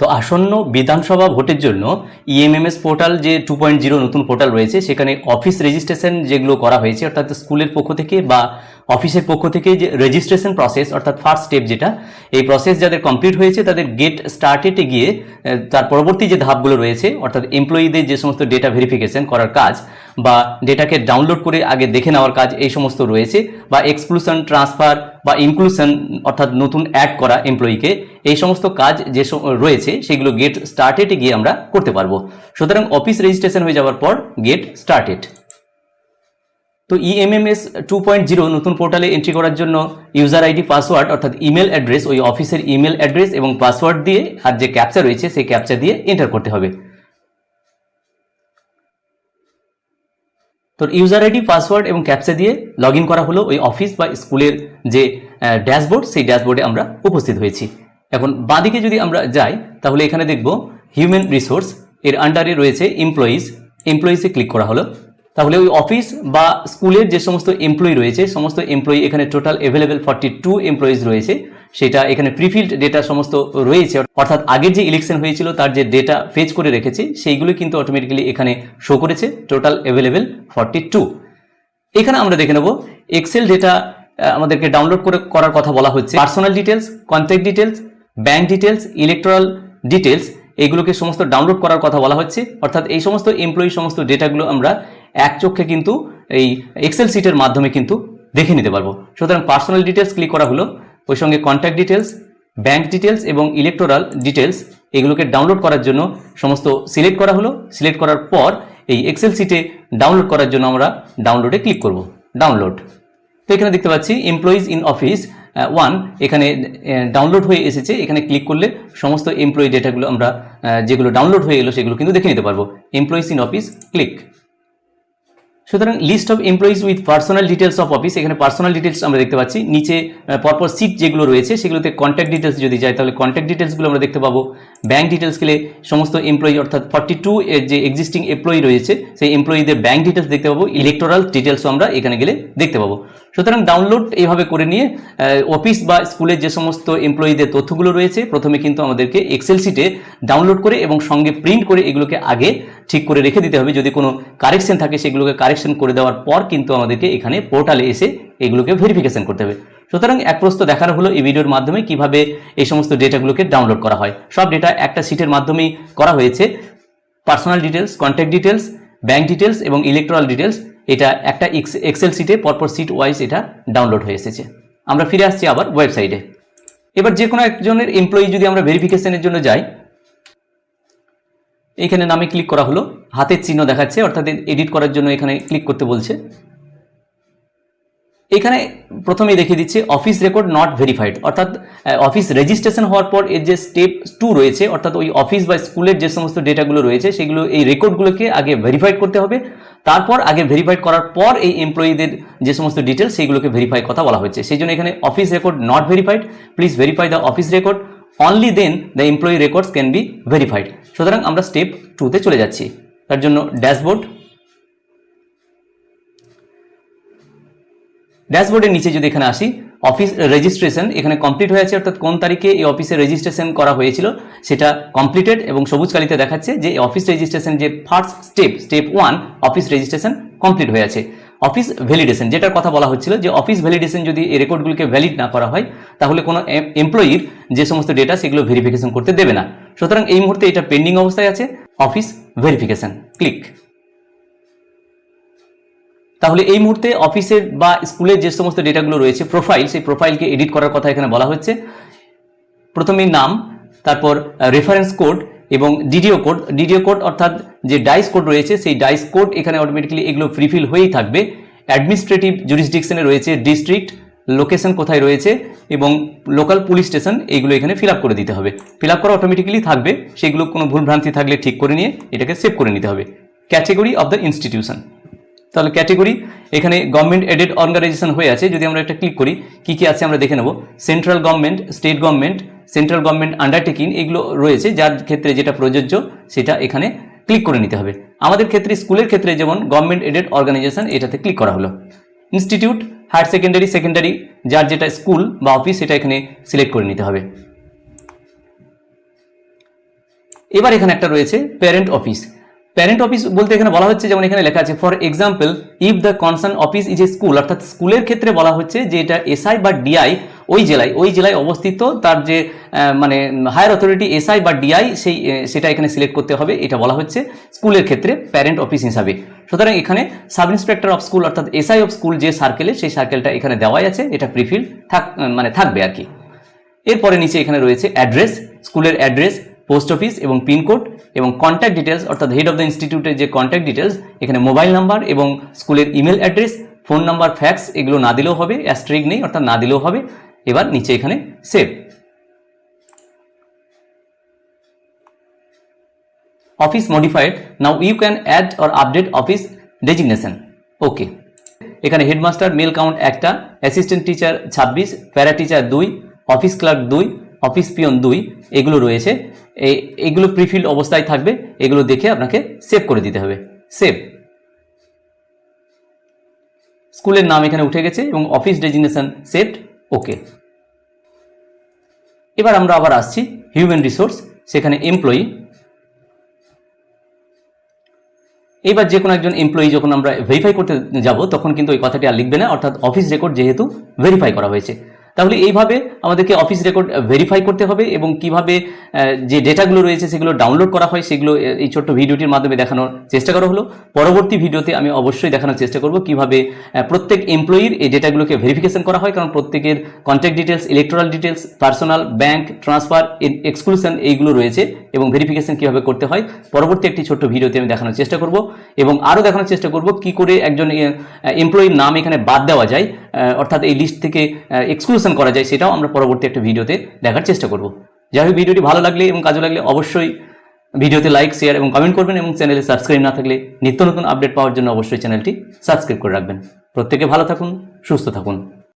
তো আসন্ন বিধানসভা ভোটের জন্য E ইএমএমএস পোর্টাল যে টু পয়েন্ট জিরো নতুন পোর্টাল রয়েছে, সেখানে অফিস রেজিস্ট্রেশন যেগুলো করা হয়েছে, অর্থাৎ স্কুলের পক্ষ থেকে বা অফিসের পক্ষ থেকে যে রেজিস্ট্রেশন প্রসেস অর্থাৎ ফার্স্ট স্টেপ যেটা, এই প্রসেস যাদের কমপ্লিট হয়েছে, তাদের গেট স্টার্টেটে গিয়ে তার পরবর্তী যে ধাপগুলো রয়েছে, অর্থাৎ এমপ্লয়ীদের যে সমস্ত ডেটা ভেরিফিকেশন করার কাজ বা ডেটাকে ডাউনলোড করে আগে দেখে নেওয়ার কাজ, এই সমস্ত রয়েছে, বা এক্সক্লুশন ট্রান্সফার বা ইনক্লুশন অর্থাৎ নতুন অ্যাড করা এমপ্লয়িকে এই সমস্ত কাজ যে রয়েছে, সেগুলো গেট স্টার্টেডে গিয়ে আমরা করতে পারব। সুতরাং অফিস রেজিস্ট্রেশন হয়ে যাওয়ার পর গেট স্টার্টেড তো ইএমএমএস টু পয়েন্ট জিরো নতুন পোর্টালে এন্ট্রি করার জন্য ইউজার আইডি পাসওয়ার্ড অর্থাৎ ইমেল অ্যাড্রেস ওই অফিসের ইমেল অ্যাড্রেস এবং পাসওয়ার্ড দিয়ে আর যে ক্যাপচা রয়েছে, সেই ক্যাপচা দিয়ে এন্টার করতে হবে। তো ইউজার আইডি পাসওয়ার্ড এবং ক্যাপচা দিয়ে লগ করা হলো ওই অফিস বা স্কুলের যে ড্যাশবোর্ড সেই ড্যাশবোর্ডে আমরা উপস্থিত হয়েছি। এখন বাঁদিকে যদি আমরা যাই, তাহলে এখানে দেখব হিউম্যান রিসোর্স এর আন্ডারে রয়েছে এমপ্লয়িজ এমপ্লয়িজে ক্লিক করা হলো। তাহলে ওই অফিস বা স্কুলের যে সমস্ত এমপ্লয়ি রয়েছে, সমস্ত এমপ্লয়ি এখানে total available forty two employees রয়েছে, সেটা এখানে প্রিফিল্ড ডেটা সমস্ত রয়েছে। অর্থাৎ আগের যে ইলেকশন হয়েছিল, তার যে ডেটা ফেচ করে রেখেছে, সেইগুলো কিন্তু অটোমেটিক্যালি এখানে শো করেছে টোটাল অ্যাভেলেবেল ফর্টি টু এখানে আমরা দেখে নেব এক্সেল ডেটা আমাদেরকে ডাউনলোড করে করার কথা বলা হচ্ছে। Personal details contact details bank details electoral details এগুলোকে সমস্ত ডাউনলোড করার কথা বলা হচ্ছে। অর্থাৎ এই সমস্ত এমপ্লয়ি সমস্ত ডেটাগুলো আমরা এক চোখে কিন্তু এই এক্সেল সিটের মাধ্যমে কিন্তু দেখে নিতে পারব। সুতরাং পার্সোনাল ডিটেলস ক্লিক করা হলো, ওই সঙ্গে কন্ট্যাক্ট ডিটেলস ব্যাংক ডিটেলস এবং ইলেকটোরাল ডিটেলস এগুলোকে ডাউনলোড করার জন্য সমস্ত সিলেক্ট করা হলো। সিলেক্ট করার পর এই এক্সেল সিটে ডাউনলোড করার জন্য আমরা ডাউনলোডে ক্লিক করব। ডাউনলোড তো এখানে দেখতে পাচ্ছি এমপ্লয়িজ ইন অফিস ওয়ান এখানে ডাউনলোড হয়ে এসেছে। এখানে ক্লিক করলে সমস্ত এমপ্লয়ি ডেটাগুলো আমরা যেগুলো ডাউনলোড হয়ে এলো সেগুলো কিন্তু দেখে নিতে পারব। এমপ্লয়িস ইন অফিস ক্লিক সুতরাং list of employees with personal details of office এখানে পার্সোনাল ডিটেলস আমরা দেখতে পাচ্ছি। নিচে পরপর সিট যেগুলো রয়েছে, সেগুলোতে কন্ট্যাক্ট ডিটেলস যদি যায়, তাহলে কন্ট্যাক্ট ডিটেলসগুলো আমরা দেখতে পাবো। ব্যাংক ডিটেলস গেলে সমস্ত এমপ্লয়ি অর্থাৎ ফর্টি টু এর যে এক্সিস্টিং এমপ্লয়ি রয়েছে, সেই এমপ্লয়িদের ব্যাঙ্ক ডিটেলস দেখতে পাবো ইলেকটোরাল ডিটেলসও আমরা এখানে গেলে দেখতে পাবো। সুতরাং ডাউনলোড এইভাবে করে নিয়ে অফিস বা স্কুলের যে সমস্ত এমপ্লয়ীদের তথ্যগুলো রয়েছে, প্রথমে কিন্তু আমাদেরকে এক্সেল সিটে ডাউনলোড করে এবং সঙ্গে প্রিন্ট করে এগুলোকে আগে ঠিক করে রেখে দিতে হবে। যদি কোনো কারেকশন থাকে, সেগুলোকে কারেকশন করে দেওয়ার পর কিন্তু আমাদেরকে এখানে পোর্টালে এসে এগুলোকে ভেরিফিকেশন করতে হবে। সুতরাং এক প্রস্ত দেখানো হলো এই ভিডিওর মাধ্যমে কীভাবে এই সমস্ত ডেটাগুলোকে ডাউনলোড করা হয়। সব ডেটা একটা সিটের মাধ্যমেই করা হয়েছে। Personal details contact details bank details এবং ইলেকট্রাল ডিটেলস এটা একটা এক্সেল সিটে পরপর সিট ওয়াইজ এটা ডাউনলোড হয়ে এসেছে। আমরা ফিরে আসছি আবার ওয়েবসাইটে এবার যে কোনো একজনের এমপ্লয়ি যদি আমরা ভেরিফিকেশনের জন্য যাই এখানে নামে ক্লিক করা হলো। হাতের চিহ্ন দেখাচ্ছে, অর্থাৎ এডিট করার জন্য এখানে ক্লিক করতে বলছে। এখানে প্রথমেই দেখিয়ে দিচ্ছে অফিস রেকর্ড নট ভেরিফাইড অর্থাৎ অফিস রেজিস্ট্রেশন হওয়ার পর এর যে স্টেপ টু রয়েছে, অর্থাৎ ওই অফিস বা স্কুলের যে সমস্ত ডেটাগুলো রয়েছে, সেগুলো এই রেকর্ডগুলোকে আগে ভেরিফাইড করতে হবে। তারপর আগে ভেরিফাইড করার পর এই এমপ্লয়ীদের যে সমস্ত ডিটেলস সেগুলোকে ভেরিফাই কথা বলা হয়েছে। সেই জন্য এখানে office record not verified please verify the office record only then the employee records can be verified সুতরাং আমরা স্টেপ টুতে চলে যাচ্ছি। তার জন্য ড্যাশবোর্ড ড্যাশবোর্ডের নিচে যদি এখানে আসি অফিস রেজিস্ট্রেশন এখানে কমপ্লিট হয়ে আছে অর্থাৎ কোন তারিখে এই অফিসে রেজিস্ট্রেশন করা হয়েছিল, সেটা কমপ্লিটেড এবং সবুজ কালিতে দেখাচ্ছে যে অফিস রেজিস্ট্রেশন যে first step step one office registration complete হয়ে আছে। অফিস ভ্যালিডেশন যেটার কথা বলা হচ্ছিল যে অফিস ভ্যালিডেশন যদি এই রেকর্ডগুলোকে ভ্যালিড না করা হয়, তাহলে কোনো এমপ্লয়ির যে সমস্ত ডেটা সেগুলো ভেরিফিকেশন করতে দেবে না। সুতরাং এই মুহূর্তে এটা পেন্ডিং অবস্থায় আছে অফিস ভেরিফিকেশন ক্লিক তাহলে এই মুহূর্তে অফিসের বা স্কুলের যে সমস্ত ডেটাগুলো রয়েছে প্রোফাইল সেই প্রোফাইলকে এডিট করার কথা এখানে বলা হচ্ছে। প্রথমে নাম, তারপর রেফারেন্স কোড এবং ডিডিও কোড ডিডিও কোড অর্থাৎ যে ডাইস কোড রয়েছে, সেই ডাইস কোড এখানে অটোমেটিক্যালি এগুলো ফ্রিফিল হয়েই থাকবে। অ্যাডমিনিস্ট্রেটিভ জুরিসডিকশনে রয়েছে ডিস্ট্রিক্ট লোকেশন কোথায় রয়েছে এবং লোকাল পুলিশ স্টেশন এইগুলো এখানে ফিল করে দিতে হবে। ফিল করা অটোমেটিক্যালি থাকবে, সেগুলো কোনো ভুলভ্রান্তি থাকলে ঠিক করে নিয়ে এটাকে সেভ করে নিতে হবে। ক্যাটেগরি অফ দ্য ইনস্টিটিউশন তাহলে ক্যাটেগরি এখানে গভর্নমেন্ট এডেড অর্গানাইজেশন হয়ে আছে, যদি আমরা একটা ক্লিক করি, কি কি আছে আমরা দেখে নেব? Central government state government central government undertaking এগুলো রয়েছে, যার ক্ষেত্রে যেটা প্রযোজ্য, সেটা এখানে ক্লিক করে নিতে হবে। আমাদের ক্ষেত্রে, স্কুলের ক্ষেত্রে যেমন গভর্নমেন্ট এডেড অর্গানাইজেশন এটাতে ক্লিক করা হলো। ইনস্টিটিউট হায়ার সেকেন্ডারি সেকেন্ডারি যার যেটা স্কুল বা অফিস সেটা এখানে সিলেক্ট করে নিতে হবে। এবার এখানে একটা রয়েছে প্যারেন্ট অফিস প্যারেন্ট অফিস বলতে এখানে বলা হচ্ছে, যেমন এখানে লেখা আছে for example if the concern office is a school অর্থাৎ স্কুলের ক্ষেত্রে বলা হচ্ছে যে এটা এসআই বা ডিআই ওই জেলায় ওই জেলায় অবস্থিত, তার যে মানে হায়ার অথরিটি এসআই বা ডিআই সেই সেটা এখানে সিলেক্ট করতে হবে, এটা বলা হচ্ছে স্কুলের ক্ষেত্রে প্যারেন্ট অফিস হিসাবে। সুতরাং এখানে সাব ইন্সপেক্টর অফ স্কুল অর্থাৎ এসআই অফ স্কুল যে সার্কেলে সেই সার্কেলটা এখানে দেওয়াই আছে, এটা প্রিফিল থাক মানে থাকবে আর কি। এরপরে নিচে এখানে রয়েছে অ্যাড্রেস স্কুলের অ্যাড্রেস পোস্ট অফিস এবং পিনকোড এবং কন্ট্যাক্ট ডিটেলস অর্থাৎ হেড অফ দ্য ইনস্টিটিউটের যে কন্ট্যাক্ট ডিটেলস এখানে মোবাইল নাম্বার এবং স্কুলের email address phone number fax এগুলো না দিলেও হবে অ্যাস্ট্রিক নেই, অর্থাৎ না দিলেও হবে। এবার নিচে এখানে save office modified now you can add or update office designation okay এখানে হেডমাস্টার মেল কাউন্ট একটা অ্যাসিস্ট্যান্ট টিচার ছাব্বিশ প্যারা টিচার দুই অফিস ক্লার্ক দুই অফিস পিয়ন দুই, এগুলো রয়েছে। এগুলো প্রিফিল অবস্থায় থাকবে, এগুলো দেখে আপনাকে সেভ করে দিতে হবে। সেভ স্কুলের নাম এখানে উঠে গেছে এবং অফিস ডেজিগনেশন সেভড ওকে। এবার আমরা আবার আসছি হিউম্যান রিসোর্স, সেখানে এমপ্লয়ি এবার যে কোনো একজন এমপ্লয়ি যখন আমরা ভেরিফাই করতে যাব, তখন কিন্তু ওই কথাটি আর লিখবে না, অর্থাৎ অফিস রেকর্ড যেহেতু ভেরিফাই করা হয়েছে। তাহলে এইভাবে আমাদেরকে অফিস রেকর্ড ভেরিফাই করতে হবে এবং কীভাবে যে ডেটাগুলো রয়েছে সেগুলো ডাউনলোড করা হয় সেগুলো এই ছোট্ট ভিডিওটির মাধ্যমে দেখানোর চেষ্টা করা হলো। পরবর্তী ভিডিওতে আমি অবশ্যই দেখানোর চেষ্টা করব কীভাবে প্রত্যেক এমপ্লয়ির এই ডেটাগুলোকে ভেরিফিকেশন করা হয়, কারণ প্রত্যেকের contact details electoral details personal bank transfer exclusion এইগুলো রয়েছে এবং ভেরিফিকেশন কীভাবে করতে হয়, পরবর্তী একটি ছোট্ট ভিডিওতে আমি দেখানোর চেষ্টা করব এবং আরও দেখানোর চেষ্টা করব কি করে একজন এমপ্লয়ির নাম এখানে বাদ দেওয়া যায়। অর্থাৎ এই লিস্ট থেকে এক্সক্লুশন করা যায়, সেটাও আমরা পরবর্তী একটা ভিডিওতে দেখার চেষ্টা করব। যাই হোক, ভিডিওটি ভালো লাগলে এবং কাজে লাগলে অবশ্যই ভিডিওতে লাইক শেয়ার এবং কমেন্ট করবেন এবং চ্যানেলে সাবস্ক্রাইব না থাকলে নিত্য নতুন আপডেট পাওয়ার জন্য অবশ্যই চ্যানেলটি সাবস্ক্রাইব করে রাখবেন। প্রত্যেকে ভালো থাকুন, সুস্থ থাকুন।